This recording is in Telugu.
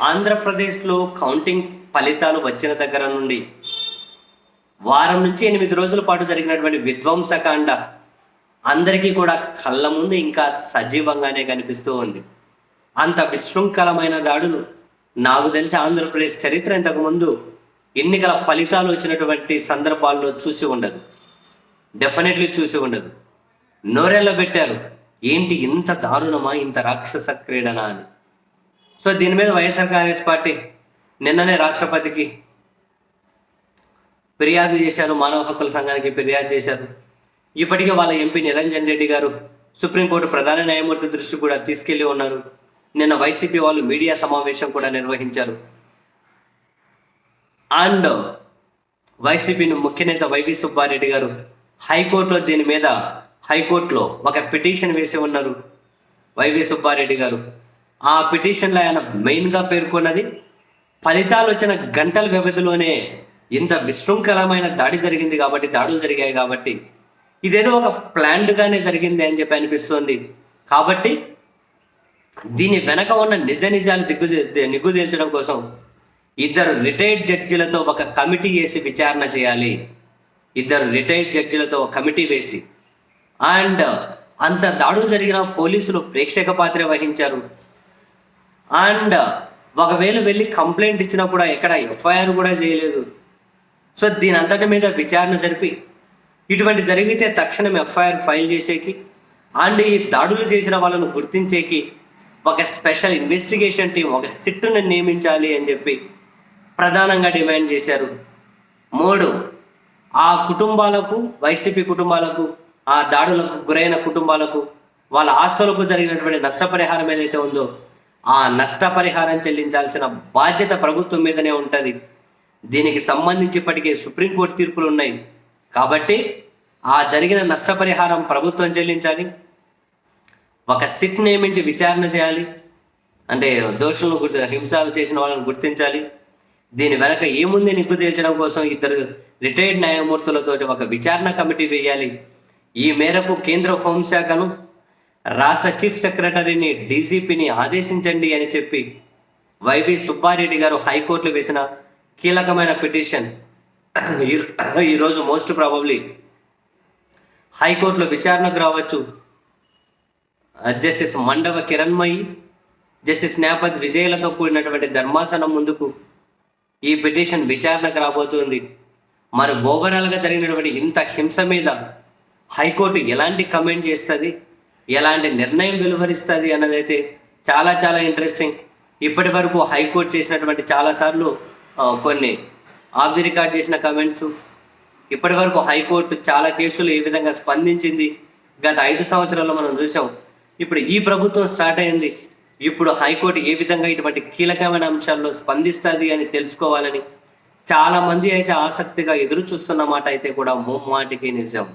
ఆంధ్రప్రదేశ్లో కౌంటింగ్ ఫలితాలు వచ్చిన దగ్గర నుండి వారం నుంచి ఎనిమిది రోజుల పాటు జరిగినటువంటి విధ్వంసకాండ అందరికీ కూడా కళ్ళ ముందు ఇంకా సజీవంగానే కనిపిస్తూ ఉంది. అంత విశృంఖలమైన దాడులు నాకు తెలిసి ఆంధ్రప్రదేశ్ చరిత్ర ఇంతకు ముందు ఎన్నికల ఫలితాలు వచ్చినటువంటి సందర్భాల్లో చూసి ఉండదు. డెఫినెట్లీ చూసి ఉండదు. నోరెళ్ళ పెట్టారు ఏంటి ఇంత దారుణమా ఇంత రాక్షస క్రీడనా అని. సో దీని మీద వైఎస్ఆర్ కాంగ్రెస్ పార్టీ నిన్ననే రాష్ట్రపతికి ఫిర్యాదు చేశారు మానవ హక్కుల సంఘానికి ఫిర్యాదు చేశారు. ఇప్పటికే వాళ్ళ ఎంపీ నిరంజన్ రెడ్డి గారు సుప్రీంకోర్టు ప్రధాన న్యాయమూర్తి దృష్టి కూడా తీసుకెళ్ళి ఉన్నారు. నిన్న వైసీపీ వాళ్ళు మీడియా సమావేశం కూడా నిర్వహించారు. అండ్ వైసీపీ ముఖ్య నేత వైవి సుబ్బారెడ్డి గారు హైకోర్టులో దీని మీద హైకోర్టులో ఒక పిటిషన్ వేసి ఉన్నారు. వైవి సుబ్బారెడ్డి గారు. ఆ పిటిషన్లో ఆయన మెయిన్గా పేర్కొన్నది ఫలితాలు వచ్చిన గంటల వ్యవధిలోనే ఇంత విశృంఖలమైన దాడి జరిగింది కాబట్టి దాడులు జరిగాయి కాబట్టి ఇదేదో ఒక ప్లాన్డ్గానే జరిగింది అని చెప్పి అనిపిస్తోంది. కాబట్టి దీని వెనక ఉన్న నిజ నిజాలు దిగ్గు నిగ్గు తేల్చడం కోసం ఇద్దరు రిటైర్డ్ జడ్జిలతో ఒక కమిటీ వేసి విచారణ చేయాలి. ఇద్దరు రిటైర్డ్ జడ్జిలతో ఒక కమిటీ వేసి. అండ్ అంత దాడులు జరిగిన పోలీసులు ప్రేక్షక పాత్ర వహించారు. అండ్ ఒకవేళ వెళ్ళి కంప్లైంట్ ఇచ్చినా కూడా ఎక్కడ ఎఫ్ఐఆర్ కూడా చేయలేదు. సో దీని అంతటి మీద విచారణ జరిపి ఇటువంటి జరిగితే తక్షణం ఎఫ్ఐఆర్ ఫైల్ చేసేకి అండ్ ఈ దాడులు చేసిన వాళ్ళను గుర్తించేకి ఒక స్పెషల్ ఇన్వెస్టిగేషన్ టీం ఒక సిట్టును నియమించాలి అని చెప్పి ప్రధానంగా డిమాండ్ చేశారు. మూడు ఆ కుటుంబాలకు వైసీపీ కుటుంబాలకు ఆ దాడులకు గురైన కుటుంబాలకు వాళ్ళ ఆస్తులకు జరిగినటువంటి నష్టపరిహారం ఏదైతే ఉందో ఆ నష్టపరిహారం చెల్లించాల్సిన బాధ్యత ప్రభుత్వం మీదనే ఉంటుంది. దీనికి సంబంధించి ఇప్పటికే సుప్రీంకోర్టు తీర్పులు ఉన్నాయి. కాబట్టి ఆ జరిగిన నష్టపరిహారం ప్రభుత్వం చెల్లించాలి. ఒక సిట్ నియమించి విచారణ చేయాలి. అంటే దోషులను గుర్తు హింసలు చేసిన వాళ్ళని గుర్తించాలి. దీని వెనక ఏముంది నిగ్గు తేల్చడం కోసం ఇద్దరు రిటైర్డ్ న్యాయమూర్తులతో ఒక విచారణ కమిటీ వేయాలి. ఈ మేరకు కేంద్ర హోంశాఖను రాష్ట్ర చీఫ్ సెక్రటరీని డీజీపీని ఆదేశించండి అని చెప్పి వైవి సుబ్బారెడ్డి గారు హైకోర్టులో వేసిన కీలకమైన పిటిషన్. ఈ- ఈరోజు మోస్ట్ ప్రాబబ్లీ హైకోర్టులో విచారణకు రావచ్చు. జస్టిస్ మండవ కిరణ్మయి జస్టిస్ న్యాపతి విజయలతో కూడినటువంటి ధర్మాసనం ముందుకు ఈ పిటిషన్ విచారణకు రాబోతుంది. మరి ఓవరాల్గా జరిగినటువంటి ఇంత హింస మీద హైకోర్టు ఎలాంటి కమెంట్ చేస్తుంది? ఎలాంటి నిర్ణయం వెలువరిస్తుంది అన్నదైతే చాలా చాలా ఇంట్రెస్టింగ్ ఇప్పటి వరకు హైకోర్టు చేసినటువంటి చాలాసార్లు కొన్ని ఆఫ్ ది రికార్డ్ చేసిన కమెంట్స్ ఇప్పటి వరకు హైకోర్టు చాలా కేసులు ఏ విధంగా స్పందించింది? గత ఐదు సంవత్సరాల్లో మనం చూసాం. ఇప్పుడు ఈ ప్రభుత్వం స్టార్ట్ అయింది. ఇప్పుడు హైకోర్టు ఏ విధంగా ఇటువంటి కీలకమైన అంశాల్లో స్పందిస్తుంది అని తెలుసుకోవాలని చాలామంది అయితే ఆసక్తిగా ఎదురు చూస్తున్న మాట అయితే కూడా ముమ్మాటికి నిజం.